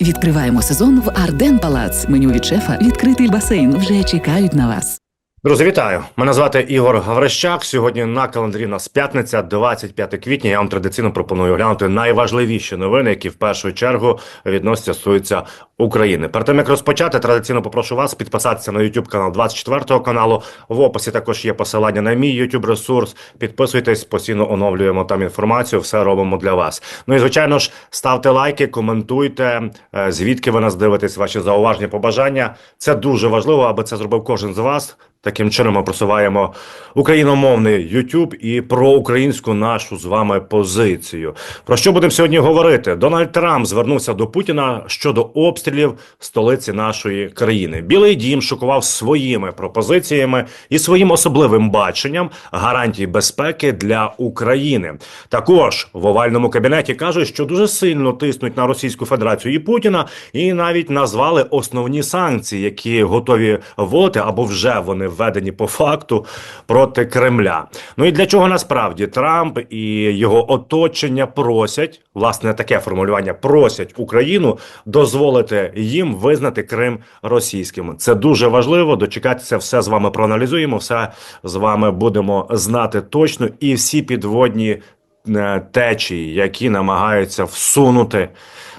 Відкриваємо сезон в Арден Палац. Меню від шефа, відкритий басейн. Вже чекають на вас. Друзі, вітаю! Мене звати Ігор Гаврищак. Сьогодні на календарі нас п'ятниця, 25 квітня. Я вам традиційно пропоную оглянути найважливіші новини, які в першу чергу відносяться стосуються України. Перед тим як розпочати, традиційно попрошу вас підписатися на YouTube канал 24 каналу. В описі також є посилання на мій YouTube ресурс. Підписуйтесь, постійно оновлюємо там інформацію. Все робимо для вас. Ну і звичайно ж, ставте лайки, коментуйте, е, звідки ви нас дивитесь, ваші зауваження, побажання. Це дуже важливо, аби це зробив кожен з вас. Таким чином ми просуваємо україномовний YouTube і про українську нашу з вами позицію. Про що будемо сьогодні говорити? Дональд Трамп звернувся до Путіна щодо обстрілів столиці нашої країни. Білий дім шокував своїми пропозиціями і своїм особливим баченням гарантій безпеки для України. Також в овальному кабінеті кажуть, що дуже сильно тиснуть на Російську Федерацію і Путіна, і навіть назвали основні санкції, які готові вводити або вже вони введені по факту проти Кремля. Ну і для чого насправді Трамп і його оточення просять власне таке формулювання просять Україну дозволити їм визнати Крим російським. Це дуже важливо. Дочекатися все з вами проаналізуємо. Все з вами будемо знати точно, і всі підводні е, течії, які намагаються всунути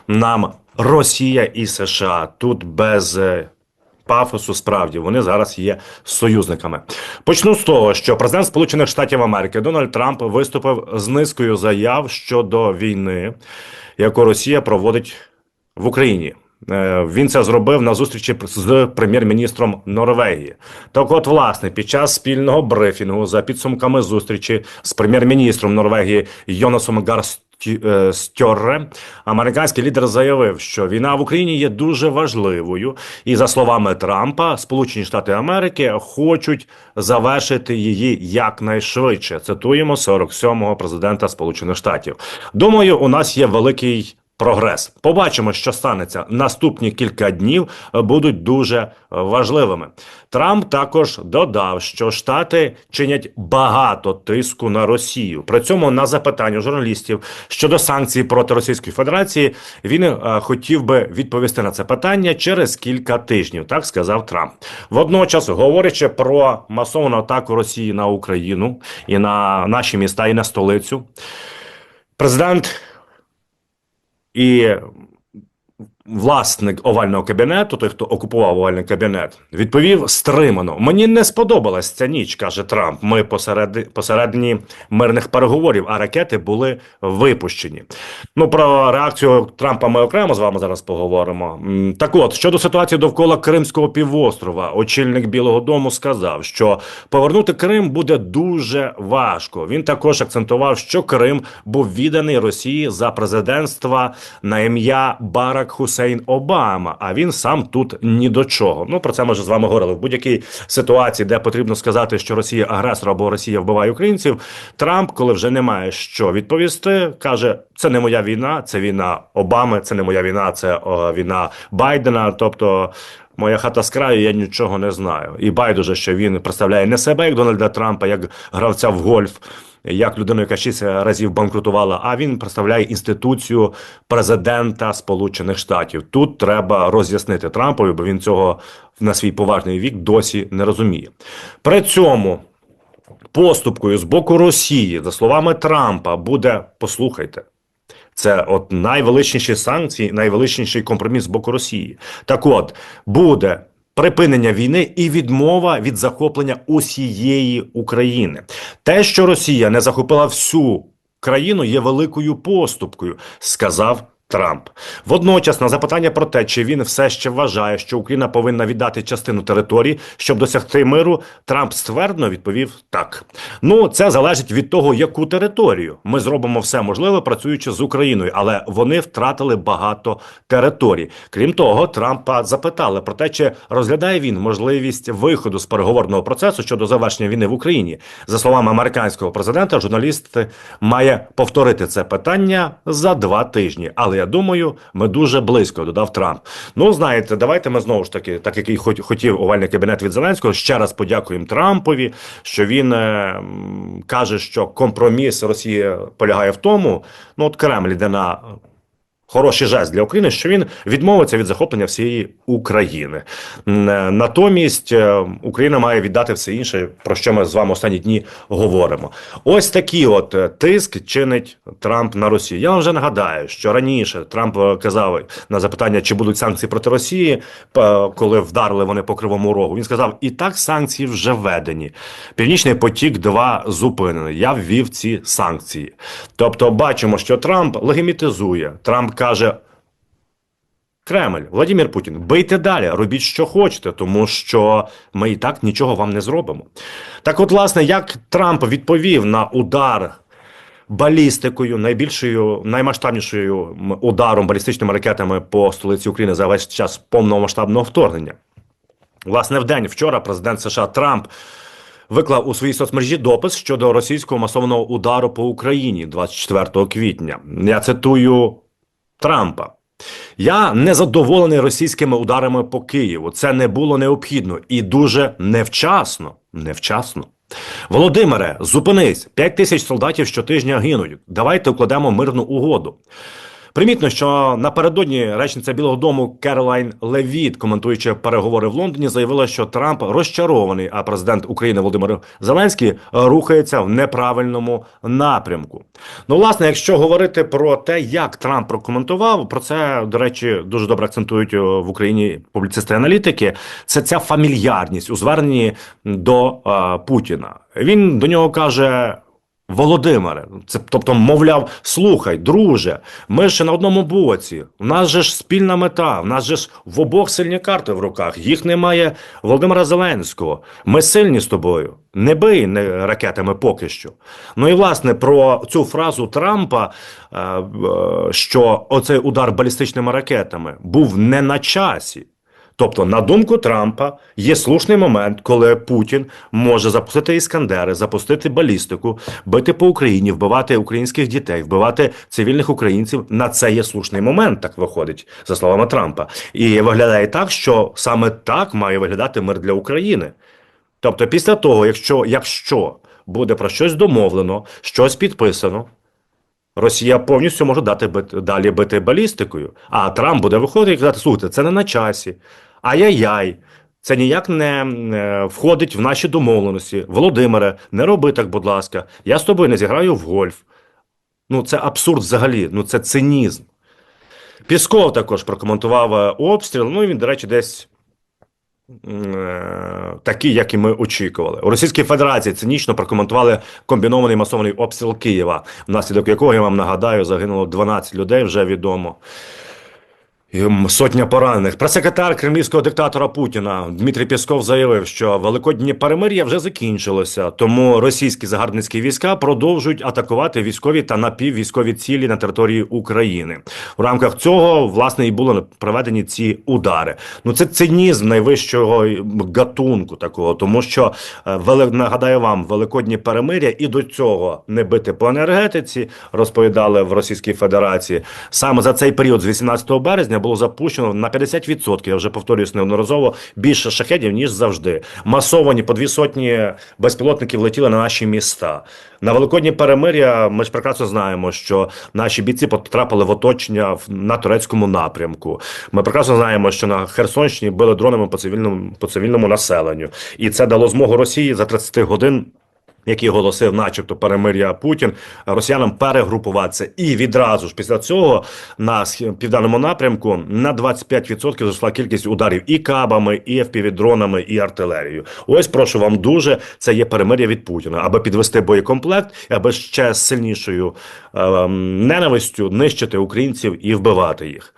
нам Росія і США тут без. Пафосу справді вони зараз є союзниками. Почну з того, що президент Сполучених Штатів Америки Дональд Трамп виступив з низкою заяв щодо війни, яку Росія проводить в Україні. Е, Він це зробив на зустрічі з прем'єр-міністром Норвегії. Так, от, власне, під час спільного брифінгу за підсумками зустрічі з прем'єр-міністром Норвегії Йонасом Гарст. е, американський лідер заявив, що війна в Україні є дуже важливою, і за словами Трампа, Сполучені Штати Америки хочуть завершити її якнайшвидше. Цитуємо 47-го президента Сполучених Штатів. Думаю, у нас є великий прогрес. Побачимо, що станеться. Наступні кілька днів е, будуть дуже е, важливими. Трамп також додав, що Штати чинять багато тиску на Росію. При цьому на запитання журналістів щодо санкцій проти Російської Федерації він е, хотів би відповісти на це питання через кілька тижнів. Так сказав Трамп. Водночас, говорячи про масовану атаку Росії на Україну і на наші міста, і на столицю, президент і власник овального кабінету, той, хто окупував овальний кабінет, відповів стримано: мені не сподобалась ця ніч, каже Трамп. Ми посеред... посередині мирних переговорів, а ракети були випущені. Ну про реакцію Трампа ми окремо з вами зараз поговоримо. Так, от щодо ситуації довкола Кримського півострова, очільник Білого Дому сказав, що повернути Крим буде дуже важко. Він також акцентував, що Крим був відданий Росії за президентства на ім'я Барак Хусейн Обама. А він сам тут ні до чого. Ну про це ми вже з вами говорили. В будь-якій ситуації, де потрібно сказати, що Росія агресор або Росія вбиває українців. Трамп, коли вже немає що відповісти, каже: це не моя війна, це війна Обами, це не моя війна, це о, війна Байдена. Тобто. Моя хата з краю, я нічого не знаю. І байдуже, що він представляє не себе як Дональда Трампа, як гравця в гольф, як людину, яка шість разів банкрутувала, а він представляє інституцію президента Сполучених Штатів. Тут треба роз'яснити Трампові, бо він цього на свій поважний вік досі не розуміє. При цьому поступкою з боку Росії, за словами Трампа, буде послухайте. Це от найвеличніші санкції, найвеличніший компроміс з боку Росії. Так от буде припинення війни і відмова від захоплення усієї України. Те, що Росія не захопила всю країну, є великою поступкою, сказав. Трамп водночас на запитання про те, чи він все ще вважає, що Україна повинна віддати частину території, щоб досягти миру, Трамп ствердно відповів так. Ну це залежить від того, яку територію ми зробимо все можливе, працюючи з Україною, але вони втратили багато територій. Крім того, Трампа запитали про те, чи розглядає він можливість виходу з переговорного процесу щодо завершення війни в Україні. За словами американського президента, журналіст має повторити це питання за два тижні. Але я думаю, ми дуже близько, додав Трамп. Ну, знаєте, давайте ми знову ж таки, так як і хотів овальний кабінет від Зеленського, ще раз подякуємо Трампові, що він е, каже, що компроміс Росії полягає в тому, ну от Кремль йде на Хороший жест для України, що він відмовиться від захоплення всієї України. Е, Натомість е, Україна має віддати все інше, про що ми з вами останні дні говоримо. Ось такий от е, тиск чинить Трамп на Росію. Я вам вже нагадаю, що раніше Трамп казав на запитання, чи будуть санкції проти Росії, коли вдарили вони по кривому рогу. Він сказав: і так санкції вже введені. Північний потік 2 зупинений. Я ввів ці санкції. Тобто, бачимо, що Трамп легімітизує. Трамп каже. Кремль, Владимир Путін, бийте далі, робіть, що хочете, тому що ми і так нічого вам не зробимо. Так, от, власне, як Трамп відповів на удар балістикою, найбільшою, наймасштабнішою ударом балістичними ракетами по столиці України за весь час повномасштабного вторгнення. Власне, в день вчора президент США Трамп виклав у своїй соцмережі допис щодо російського масованого удару по Україні 24 квітня. Я цитую Трампа. Я не задоволений російськими ударами по Києву. Це не було необхідно і дуже невчасно. Невчасно. Володимире, зупинись. П'ять тисяч солдатів щотижня гинуть. Давайте укладемо мирну угоду. Примітно, що напередодні речниця Білого Дому Керолайн Левіт, коментуючи переговори в Лондоні, заявила, що Трамп розчарований, а президент України Володимир Зеленський рухається в неправильному напрямку. Ну, власне, якщо говорити про те, як Трамп прокоментував, про це, до речі, дуже добре акцентують е, в Україні публіцисти-аналітики. Це ця фамільярність у зверненні до е, Путіна. Він до нього каже. Володимире, це тобто, мовляв, слухай, друже, ми ж на одному боці. У нас же ж спільна мета, в нас же ж в обох сильні карти в руках. Їх немає Володимира Зеленського. Ми сильні з тобою. Не бий не ракетами поки що. Ну і власне про цю фразу Трампа, е, е, що оцей удар балістичними ракетами був не на часі. Тобто, на думку Трампа, є слушний момент, коли Путін може запустити іскандери, запустити балістику, бити по Україні, вбивати українських дітей, вбивати цивільних українців. На це є слушний момент, так виходить, за словами Трампа. І виглядає так, що саме так має виглядати мир для України. Тобто, після того, якщо, якщо буде про щось домовлено, щось підписано. Росія повністю може дати бит, далі бити балістикою. А Трамп буде виходити і казати: слухайте, це не на часі. Ай-яй-яй. Це ніяк не входить в наші домовленості. Володимире, не роби так, будь ласка. Я з тобою не зіграю в гольф. Ну, це абсурд взагалі, ну це цинізм. Пісков також прокоментував е, обстріл. Ну, і він, до речі, десь е, як і ми очікували. У Російській Федерації цинічно прокоментували комбінований масований обстріл Києва, внаслідок якого я вам нагадаю, загинуло 12 людей, вже відомо. Сотня поранених. Прес-секретар кремлівського диктатора Путіна Дмитрій Пісков заявив, що великоднє перемир'я вже закінчилося, тому російські загарбницькі війська продовжують атакувати військові та напіввійськові цілі на території України. В рамках цього власне і були проведені ці удари. Ну це цинізм найвищого гатунку такого, тому що е, вели- нагадаю вам, великоднє перемир'я і до цього не бити по енергетиці, розповідали в Російській Федерації. Саме за цей період з 18 березня було запущено на 50%, я вже повторююсь неодноразово, більше шахедів, ніж завжди. Масовані по дві сотні безпілотників летіли на наші міста. На великодні перемир'я ми ж прекрасно знаємо, що наші бійці потрапили в оточення на турецькому напрямку. Ми прекрасно знаємо, що на Херсонщині били дронами по цивільному по цивільному населенню, і це дало змогу Росії за 30 годин який оголосив, начебто, перемир'я Путін, росіянам перегрупуватися. І відразу ж після цього на південному напрямку на 25% зросла кількість ударів і кабами, і FPV-дронами, і артилерією. Ось прошу вам дуже. Це є перемир'я від Путіна, аби підвести боєкомплект, аби ще сильнішою ем, ненавистю нищити українців і вбивати їх.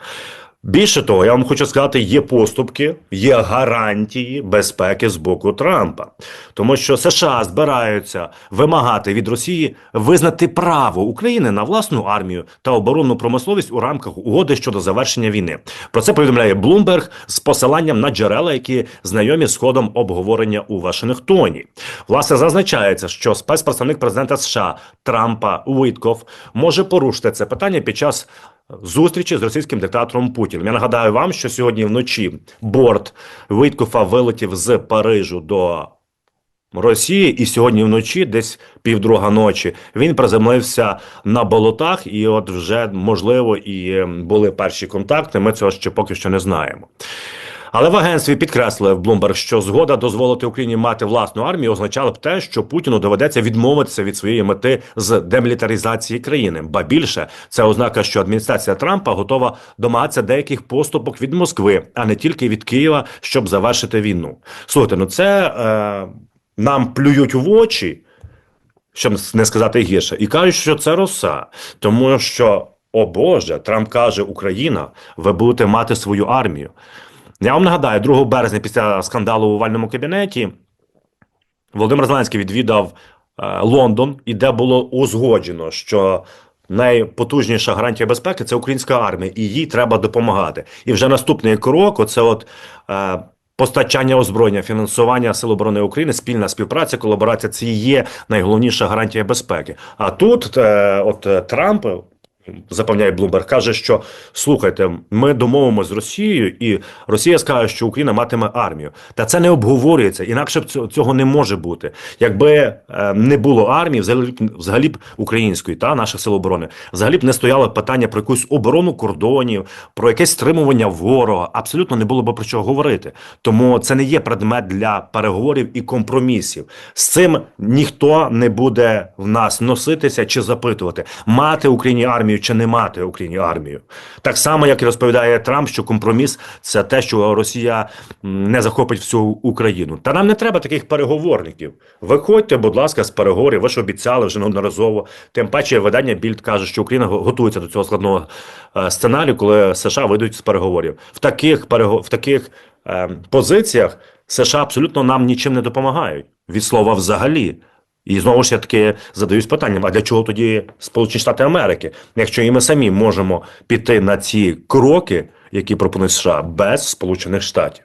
Більше того, я вам хочу сказати, є поступки, є гарантії безпеки з боку Трампа, тому що США збираються вимагати від Росії визнати право України на власну армію та оборонну промисловість у рамках угоди щодо завершення війни. Про це повідомляє Блумберг з посиланням на джерела, які знайомі з ходом обговорення у Вашингтоні. Власне, зазначається, що спецпредставник президента США Трампа Уітков може порушити це питання під час зустрічі з російським диктатором Путіним. Я нагадаю вам, що сьогодні вночі борт Виткофа вилетів з Парижу до Росії, і сьогодні вночі, десь півдруга ночі, він приземлився на болотах, і от вже можливо і були перші контакти. Ми цього ще поки що не знаємо. Але в агентстві в Bloomberg, що згода дозволити Україні мати власну армію означала б те, що Путіну доведеться відмовитися від своєї мети з демілітаризації країни. Ба більше це ознака, що адміністрація Трампа готова домагатися деяких поступок від Москви, а не тільки від Києва, щоб завершити війну. Слухайте, ну це е, нам плюють в очі, щоб не сказати гірше, і кажуть, що це роса, тому що. О Боже, Трамп каже: Україна, ви будете мати свою армію. Я вам нагадаю, 2 березня після скандалу у овальному кабінеті Володимир Зеленський відвідав е, Лондон, і де було узгоджено, що найпотужніша гарантія безпеки це українська армія, і їй треба допомагати. І вже наступний крок це от. Е, Постачання озброєння, фінансування Сил оборони України, спільна співпраця, колаборація це і є найголовніша гарантія безпеки. А тут, е, от Трамп запевняє Блумберг, каже, що слухайте, ми домовимося з Росією, і Росія скаже, що Україна матиме армію. Та це не обговорюється, інакше б цього- не може бути. Якби е, не було армії, взагалі, взагалі б української та наших сил оборони, взагалі б не стояло питання про якусь оборону кордонів, про якесь стримування ворога. Абсолютно не було б про що говорити. Тому це не є предмет для переговорів і компромісів. З цим ніхто не буде в нас носитися чи запитувати, мати Україні армію чи не мати Україні армію. Так само, як і розповідає Трамп, що компроміс це те, що Росія не захопить всю Україну. Та нам не треба таких переговорників. Виходьте, будь ласка, з переговорів. Ви ж обіцяли вже неодноразово. Тим паче, видання Більд каже, що Україна готується до цього складного е, сценарію, коли США вийдуть з переговорів. В таких в таких е, позиціях США абсолютно нам нічим не допомагають від слова взагалі. І знову ж я таки задаюсь питанням: а для чого тоді Сполучені Штати Америки, якщо і ми самі можемо піти на ці кроки, які пропонує США, без Сполучених Штатів?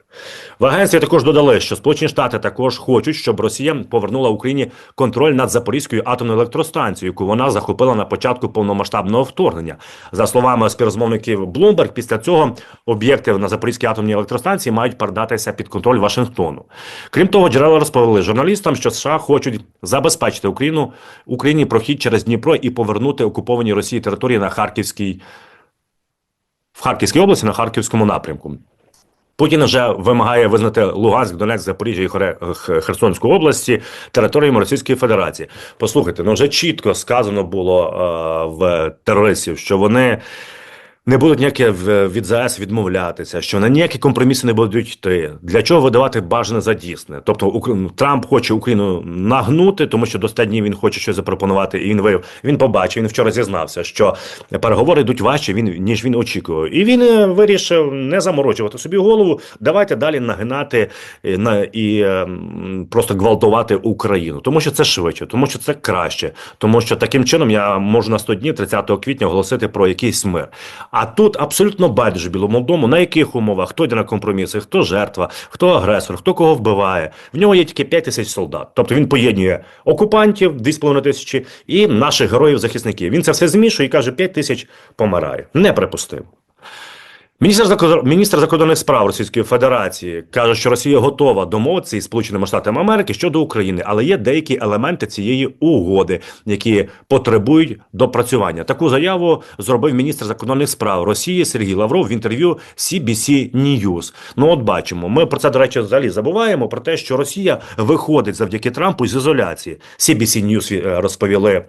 В агентстві також додали, що Сполучені Штати також хочуть, щоб Росія повернула Україні контроль над Запорізькою атомною електростанцією, яку вона захопила на початку повномасштабного вторгнення. За словами співрозмовників Bloomberg, після цього об'єкти на Запорізькій атомній електростанції мають передатися під контроль Вашингтону. Крім того, джерела розповіли журналістам, що США хочуть забезпечити Україну Україні прохід через Дніпро і повернути окуповані Росії території на Харківській в Харківській області на Харківському напрямку. Путін вже вимагає визнати Луганськ, Донецьк, Запоріжжя і Херсонську області територіями Російської Федерації. Послухайте, ну вже чітко сказано було е, в терористів, що вони не будуть ніякі в- від ЗАЕС відмовлятися, що на ніякі компроміси не будуть йти. Для чого видавати бажане за дійсне? Тобто Ук- Трамп хоче Україну нагнути, тому що до 100 днів він хоче щось запропонувати, і він виявив. Він побачив. Він вчора зізнався, що переговори йдуть важче, він ніж він очікував. І він е, вирішив не заморочувати собі голову. Давайте далі нагинати е, на і е, просто гвалтувати Україну, тому що це швидше, тому що це краще, тому що таким чином я можу на 100 днів 30 квітня оголосити про якийсь мир. А тут абсолютно байдуже білому на яких умовах, хто йде на компроміси, хто жертва, хто агресор, хто кого вбиває. В нього є тільки 5 тисяч солдат. Тобто він поєднує окупантів 2,5 тисячі і наших героїв-захисників. Він це все змішує і каже, 5 тисяч помирає. Неприпустимо. Міністр закор- міністр закордонних справ Російської Федерації каже, що Росія готова домовитися із Сполученими Штатами Америки щодо України, але є деякі елементи цієї угоди, які потребують допрацювання. Таку заяву зробив міністр закордонних справ Росії Сергій Лавров в інтерв'ю CBC News. Ну, от бачимо, ми про це до речі взагалі забуваємо про те, що Росія виходить завдяки Трампу з ізоляції. CBC News е, розповіли е,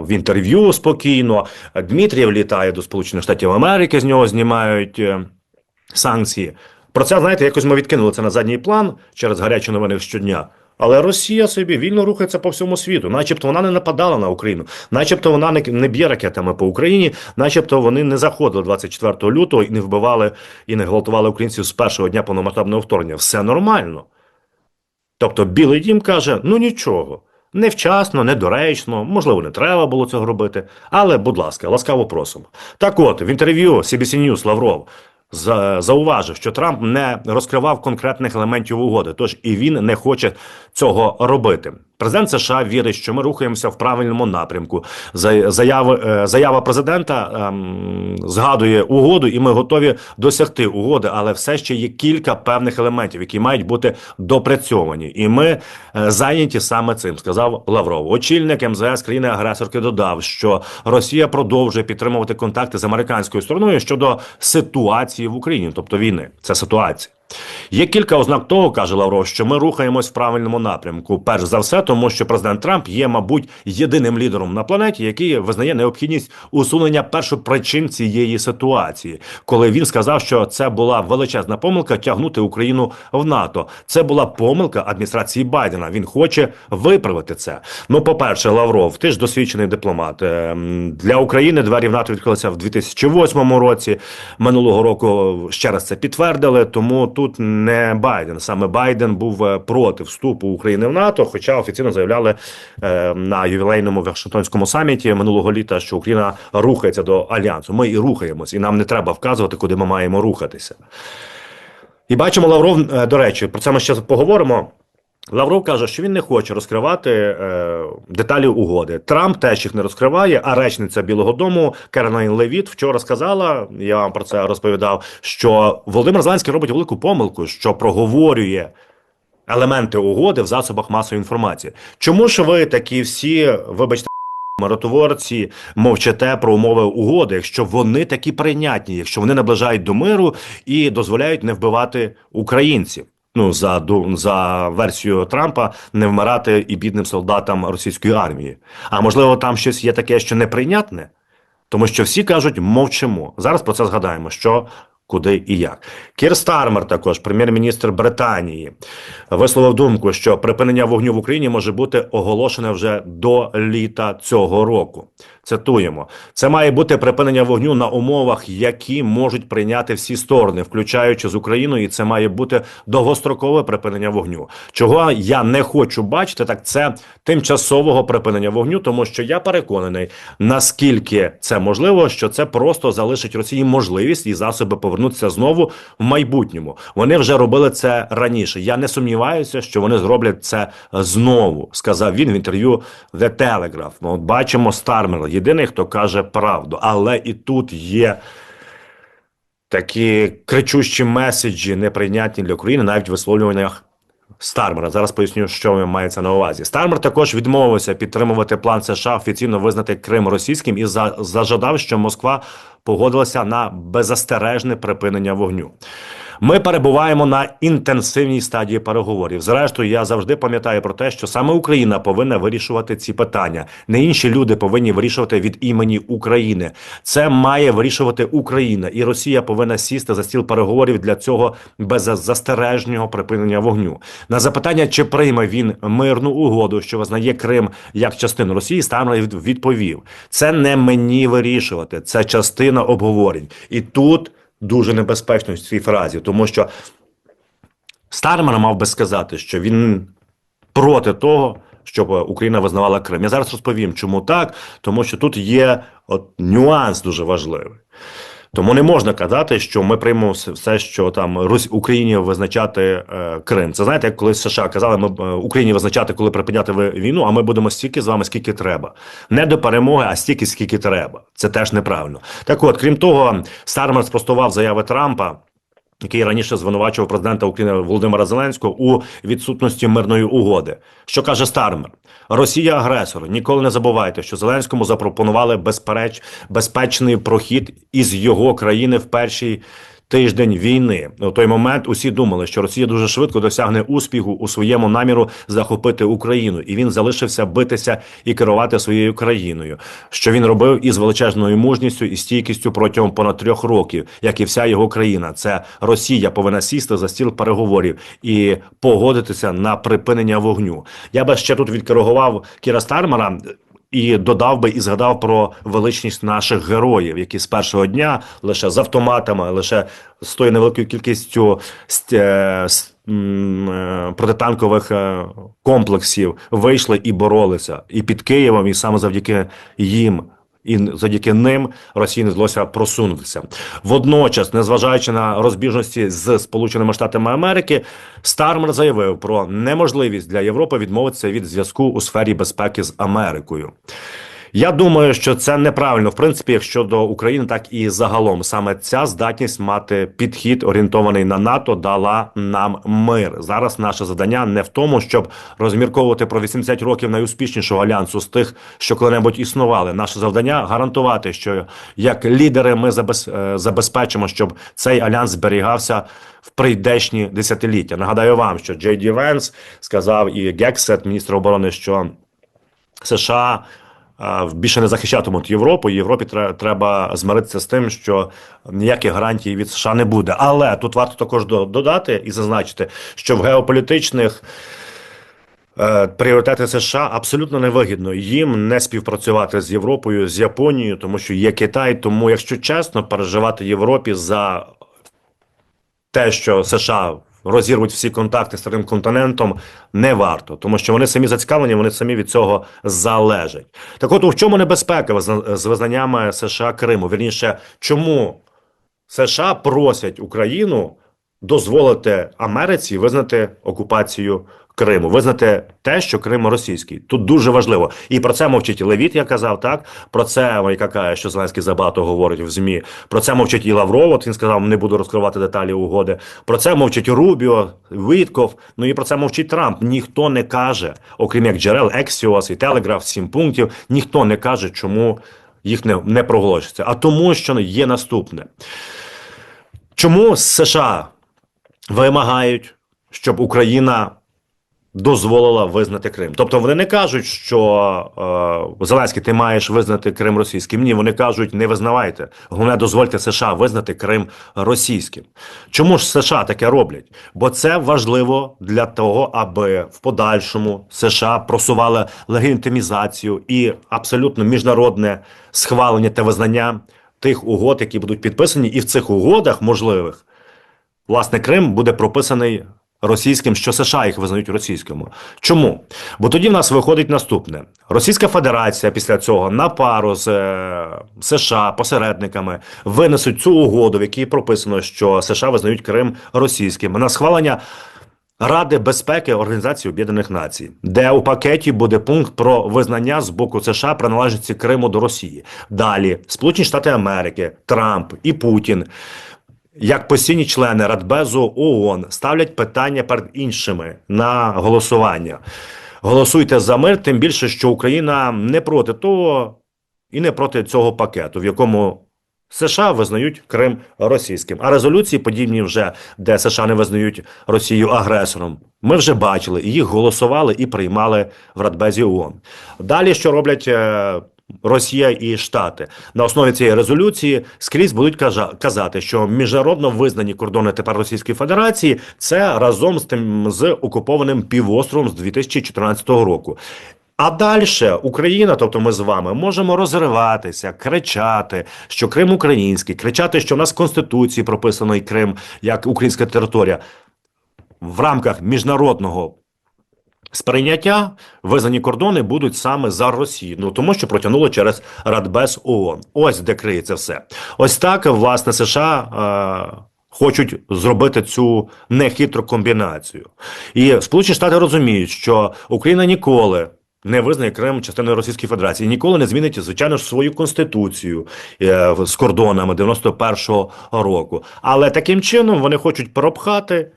в інтерв'ю спокійно. Дмитрієв літає до Сполучених Штатів Америки, з нього знімають е, санкції. Про це, знаєте, якось ми відкинули це на задній план через гарячі новини щодня. Але Росія собі вільно рухається по всьому світу, начебто вона не нападала на Україну, начебто вона не, не б'є ракетами по Україні, начебто вони не заходили 24 лютого і не вбивали і не гвалтували українців з першого дня повномасштабного вторгнення. Все нормально. Тобто Білий дім каже: ну нічого, невчасно, недоречно, можливо, не треба було цього робити. Але, будь ласка, ласкаво просимо. Так от, в інтерв'ю CBC News Лавров за- зауважив, що Трамп не розкривав конкретних елементів угоди, тож і він не хоче цього робити. Президент США вірить, що ми рухаємося в правильному напрямку. За- Заяви, е, заява президента ем, згадує угоду, і ми готові досягти угоди, але все ще є кілька певних елементів, які мають бути допрацьовані. І ми е, зайняті саме цим, сказав Лавров. Очільник МЗС країни-агресорки додав, що Росія продовжує підтримувати контакти з американською стороною щодо ситуації в Україні, тобто війни. Це ситуація. Є кілька ознак того, каже Лавров, що ми рухаємось в правильному напрямку. Перш за все, тому що президент Трамп є, мабуть, єдиним лідером на планеті, який визнає необхідність усунення першопричин цієї ситуації, коли він сказав, що це була величезна помилка тягнути Україну в НАТО. Це була помилка адміністрації Байдена. Він хоче виправити це. Ну, по-перше, Лавров, ти ж досвідчений дипломат. Ем, Для України двері в НАТО відкрилися в 2008 році. Минулого року ще раз це підтвердили. Тому тут не Байден. Саме Байден був е, проти вступу України в НАТО, хоча офіційно заявляли е, на ювілейному Вашингтонському саміті минулого літа, що Україна рухається до альянсу. Ми і рухаємось, і нам не треба вказувати, куди ми маємо рухатися. І бачимо Лавров, е, до речі, про це ми ще поговоримо. Лавров каже, що він не хоче розкривати е, деталі угоди. Трамп теж їх не розкриває. А речниця Білого Дому Кернайн Левіт вчора сказала, я вам про це розповідав, що Володимир Зеленський робить велику помилку, що проговорює елементи угоди в засобах масової інформації. Чому ж ви такі всі, вибачте, миротворці мовчите про умови угоди, якщо вони такі прийнятні, якщо вони наближають до миру і дозволяють не вбивати українців? Ну за за версією Трампа не вмирати і бідним солдатам російської армії. А можливо, там щось є таке, що неприйнятне, тому що всі кажуть, мовчимо. Зараз про це згадаємо, що. Куди і як Кір Стармер, також прем'єр-міністр Британії, висловив думку, що припинення вогню в Україні може бути оголошене вже до літа цього року. Цитуємо: це має бути припинення вогню на умовах, які можуть прийняти всі сторони, включаючи з Україною, і це має бути довгострокове припинення вогню. Чого я не хочу бачити, так це тимчасового припинення вогню, тому що я переконаний, наскільки це можливо, що це просто залишить Росії можливість і засоби повернутися знову в майбутньому. Вони вже робили це раніше. Я не сумніваюся, що вони зроблять це знову. Сказав він в інтерв'ю The Telegraph. Ми от бачимо Стармера, єдиний, хто каже правду, але і тут є. Такі кричущі меседжі неприйнятні для України, навіть в висловлюваннях Стармера. Зараз поясню, що мається на увазі. Стармер також відмовився підтримувати план США офіційно визнати Крим російським і за, зажадав, що Москва погодилася на беззастережне припинення вогню. Ми перебуваємо на інтенсивній стадії переговорів. Зрештою, я завжди пам'ятаю про те, що саме Україна повинна вирішувати ці питання. Не інші люди повинні вирішувати від імені України. Це має вирішувати Україна, і Росія повинна сісти за стіл переговорів для цього беззастережного припинення вогню. На запитання, чи прийме він мирну угоду, що визнає Крим як частину Росії, Стамер від- відповів: це не мені вирішувати, це частина обговорень. І тут дуже небезпечно в цій фразі, тому що Стармер мав би сказати, що він проти того, щоб Україна визнавала Крим. Я зараз розповім, чому так, тому що тут є от нюанс дуже важливий. Тому не можна казати, що ми приймемо все- що там Русь Україні визначати е, Крим. Це знаєте, як колись США казали, ми е, Україні визначати, коли припиняти війну, а ми будемо стільки з вами, скільки треба. Не до перемоги, а стільки, скільки треба. Це теж неправильно. Так от, крім того, Стармер спростував заяви Трампа який раніше звинувачував президента України Володимира Зеленського у відсутності мирної угоди. Що каже Стармер? Росія агресор. Ніколи не забувайте, що Зеленському запропонували безпереч безпечний прохід із його країни в перший. Тиждень війни у той момент усі думали, що Росія дуже швидко досягне успіху у своєму наміру захопити Україну, і він залишився битися і керувати своєю країною, що він робив із величезною мужністю і стійкістю протягом понад трьох років, як і вся його країна. Це Росія повинна сісти за стіл переговорів і погодитися на припинення вогню. Я би ще тут відкоригував Кіра Стармера. І додав би і згадав про величність наших героїв, які з першого дня лише з автоматами, лише з тою невеликою кількістю ст- е, е, протитанкових е, комплексів вийшли і боролися і під Києвом, і саме завдяки їм. І завдяки ним Росії не вдалося просунутися. Водночас, незважаючи на розбіжності з Сполученими Штатами Америки, Стармер заявив про неможливість для Європи відмовитися від зв'язку у сфері безпеки з Америкою. Я думаю, що це неправильно, в принципі, як щодо України, так і загалом. Саме ця здатність мати підхід орієнтований на НАТО дала нам мир. Зараз наше завдання не в тому, щоб розмірковувати про 80 років найуспішнішого альянсу з тих, що коли-небудь існували. Наше завдання гарантувати, що як лідери ми е, забезпечимо, щоб цей альянс зберігався в прийдешні десятиліття. Нагадаю вам, що Джей Ді Венс сказав і Гексет, міністр оборони, що США більше не захищатимуть Європу. Європі треба змиритися з тим, що ніяких гарантій від США не буде. Але тут варто також додати і зазначити, що в геополітичних е, пріоритети США абсолютно невигідно їм не співпрацювати з Європою, з Японією, тому що є Китай. Тому, якщо чесно, переживати Європі за те, що США розірвуть всі контакти з старим континентом, не варто, тому що вони самі зацікавлені, вони самі від цього залежать. Так от у чому небезпека з визнаннями США Криму? Вірніше, чому США просять Україну дозволити Америці визнати окупацію Криму, визнати те, що Крим російський. Тут дуже важливо. І про це мовчить і Левіт, я казав, так про це яка каже, що Зеленський забагато говорить в змі. Про це мовчить і Лавров. От він сказав, не буду розкривати деталі угоди. Про це мовчить Рубіо, Вітков. Ну і про це мовчить Трамп. Ніхто не каже, окрім як джерел Ексіос і Телеграф, сім пунктів. Ніхто не каже, чому їх не, не проголошується. А тому, що є наступне. Чому США вимагають, щоб Україна дозволила визнати Крим? Тобто вони не кажуть, що е, Зеленський, ти маєш визнати Крим російським. Ні, вони кажуть, не визнавайте. Головне, дозвольте США визнати Крим російським. Чому ж США таке роблять? Бо це важливо для того, аби в подальшому США просували легітимізацію і абсолютно міжнародне схвалення та визнання тих угод, які будуть підписані, і в цих угодах можливих власне Крим буде прописаний російським, що США їх визнають російському. Чому? Бо тоді в нас виходить наступне: Російська Федерація після цього на пару з е, США посередниками винесуть цю угоду, в якій прописано, що США визнають Крим російським на схвалення. Ради безпеки Організації Об'єднаних Націй, де у пакеті буде пункт про визнання з боку США приналежності Криму до Росії. Далі Сполучені Штати Америки, Трамп і Путін, як постійні члени Радбезу ООН, ставлять питання перед іншими на голосування. Голосуйте за мир, тим більше, що Україна не проти того і не проти цього пакету, в якому США визнають Крим російським. А резолюції подібні вже, де США не визнають Росію агресором. Ми вже бачили, їх голосували і приймали в Радбезі ООН. Далі що роблять е, Росія і Штати на основі цієї резолюції скрізь будуть казати, що міжнародно визнані кордони тепер Російської Федерації це разом з тим з окупованим півостровом з 2014 року. А далі Україна, тобто ми з вами, можемо розриватися, кричати, що Крим український, кричати, що в нас в Конституції прописано і Крим як українська територія в рамках міжнародного сприйняття визнані кордони будуть саме за Росію. Ну тому що протягнуло через Радбез ООН. Ось де криється все. Ось так, власне, США. Е- Хочуть зробити цю нехитру комбінацію, і Сполучені Штати розуміють, що Україна ніколи не визнає Крим частиною Російської Федерації, ніколи не змінить звичайно ж свою конституцію е, з кордонами 91-го року. Але таким чином вони хочуть пропхати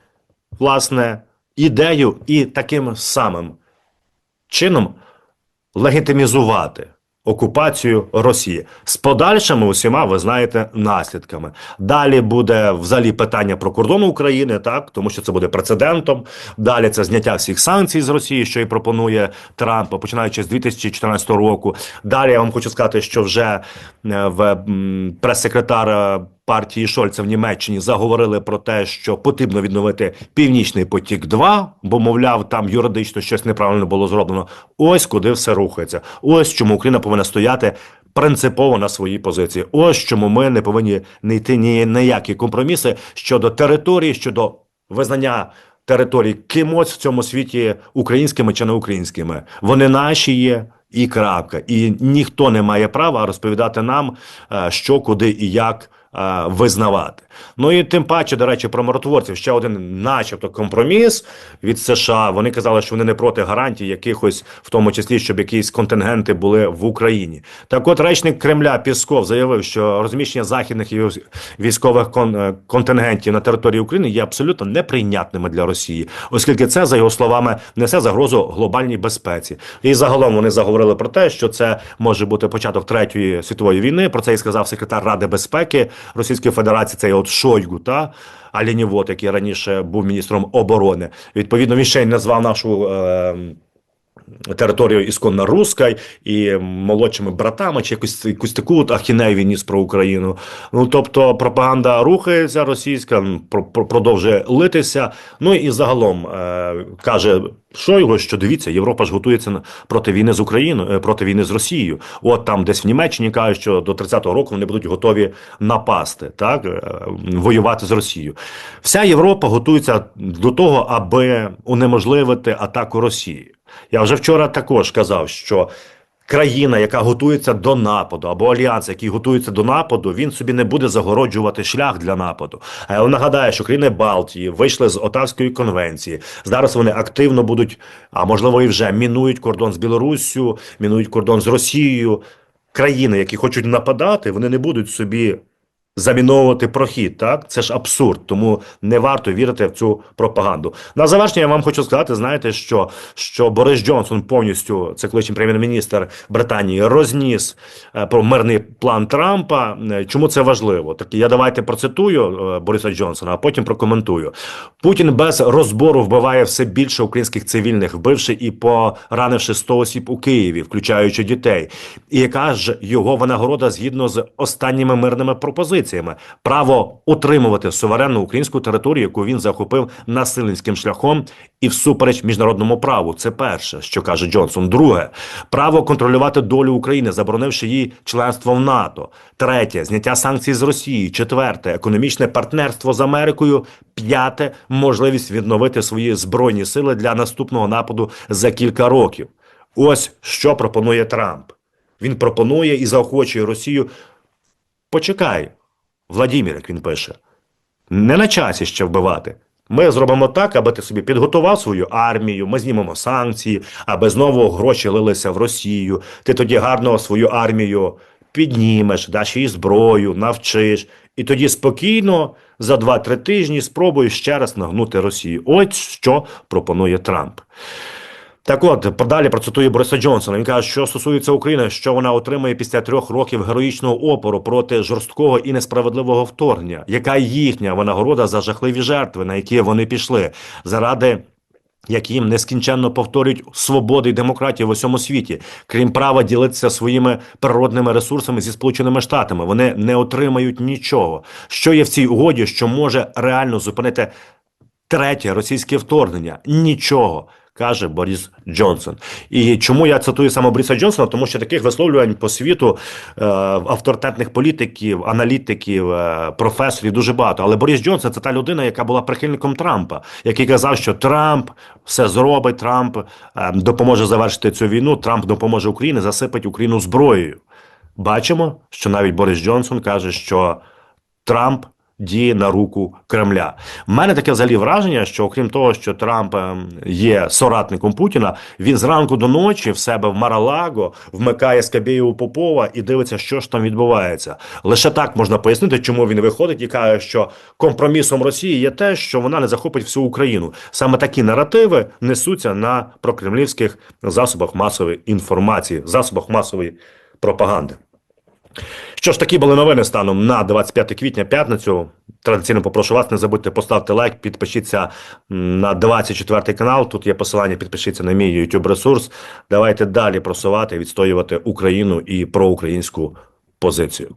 власне ідею і таким самим чином легітимізувати окупацію Росії з подальшими усіма, ви знаєте, наслідками. Далі буде взагалі питання про кордон України, так тому що це буде прецедентом. Далі це зняття всіх санкцій з Росії, що і пропонує Трамп, починаючи з 2014 року. Далі я вам хочу сказати, що вже е, в прес-секретар е, партії Шольца в Німеччині заговорили про те, що потрібно відновити Північний потік 2 бо мовляв, там юридично щось неправильно було зроблено. Ось куди все рухається. Ось чому Україна повинна стояти. Принципово на своїй позиції. Ось чому ми не повинні не йти ні на які компроміси щодо території, щодо визнання територій кимось в цьому світі українськими чи не українськими. Вони наші є, І крапка. І ніхто не має права розповідати нам, е, що, куди і як е, визнавати. Ну і тим паче, до речі, про миротворців ще один, начебто, компроміс від США. Вони казали, що вони не проти гарантій якихось, в тому числі, щоб якісь контингенти були в Україні. Так, от речник Кремля Пісков заявив, що розміщення західних військових е, контингентів на території України є абсолютно неприйнятними для Росії, оскільки це, за його словами, несе загрозу глобальній безпеці. І загалом вони заговорили про те, що це може бути початок третьої світової війни. Про це і сказав секретар Ради безпеки Російської Федерації. цей от Шойгу, та а який раніше був міністром оборони. Відповідно, він ще й назвав нашу. Е- Територію ісконно руська і молодшими братами, чи якусь якусь таку от ахінею він ніс про Україну. Ну тобто пропаганда рухається російська, про- продовжує литися. Ну і загалом е, каже Шойгу, що дивіться, Європа ж готується проти війни з Україною, е, проти війни з Росією. От там десь в Німеччині кажуть, що до 30-го року вони будуть готові напасти, так е, воювати з Росією. Вся Європа готується до того, аби унеможливити атаку Росії. Я вже вчора також казав, що країна, яка готується до нападу, або альянс, який готується до нападу, він собі не буде загороджувати шлях для нападу. А я нагадаю, що країни Балтії вийшли з Отавської конвенції. Зараз вони активно будуть, а можливо і вже мінують кордон з Білоруссю, мінують кордон з Росією. Країни, які хочуть нападати, вони не будуть собі заміновувати прохід. Так це ж абсурд, тому не варто вірити в цю пропаганду. На завершення я вам хочу сказати: знаєте, що, що Борис Джонсон повністю, це колишній прем'єр-міністр Британії, розніс е, про мирний план Трампа. Е, Чому це важливо? Так я давайте процитую е, Бориса Джонсона, а потім прокоментую. Путін без розбору вбиває все більше українських цивільних, вбивши і поранивши 100 осіб у Києві, включаючи дітей. І яка ж його винагорода згідно з останніми мирними пропозиціями? Право утримувати суверенну українську територію, яку він захопив насильницьким шляхом і всупереч міжнародному праву. Це перше, що каже Джонсон. Друге, право контролювати долю України, заборонивши їй членство в НАТО. Третє зняття санкцій з Росії. Четверте економічне партнерство з Америкою. П'яте можливість відновити свої збройні сили для наступного нападу за кілька років. Ось що пропонує Трамп. Він пропонує і заохочує Росію. Почекай, Владімір, як він пише, не на часі ще вбивати. Ми зробимо так, аби ти собі підготував свою армію, ми знімемо санкції, аби знову гроші лилися в Росію. Ти тоді гарно свою армію піднімеш, даш їй зброю, навчиш, і тоді спокійно за 2-3 тижні спробуєш ще раз нагнути Росію. Ось що пропонує Трамп. Так от, подалі процитую Бориса Джонсона. Він каже, що стосується України, що вона отримає після трьох років героїчного опору проти жорсткого і несправедливого вторгнення, яка їхня винагорода за жахливі жертви, на які вони пішли, заради яким нескінченно повторюють свободи і демократії в усьому світі, крім права ділитися своїми природними ресурсами зі Сполученими Штатами. Вони не отримають нічого. Що є в цій угоді, що може реально зупинити третє російське вторгнення? Нічого. Каже Борис Джонсон. І чому я цитую саме Бориса Джонсона? Тому що таких висловлювань по світу е, авторитетних політиків, аналітиків, е, професорів дуже багато. Але Борис Джонсон це та людина, яка була прихильником Трампа, який казав, що Трамп все зробить, Трамп е, допоможе завершити цю війну, Трамп допоможе Україні, засипить Україну зброєю. Бачимо, що навіть Борис Джонсон каже, що Трамп діє на руку Кремля. У мене таке взагалі враження, що окрім того, що Трамп ем, є соратником Путіна, він зранку до ночі в себе в Маралаго вмикає Скабєєву Попова і дивиться, що ж там відбувається. Лише так можна пояснити, чому він виходить і каже, що компромісом Росії є те, що вона не захопить всю Україну. Саме такі наративи несуться на прокремлівських засобах масової інформації, засобах масової пропаганди. Що ж, такі були новини станом на 25 квітня п'ятницю. Традиційно попрошу вас, не забудьте поставити лайк, підпишіться на 24 канал. Тут є посилання, підпишіться на мій YouTube ресурс. Давайте далі просувати, відстоювати Україну і проукраїнську позицію.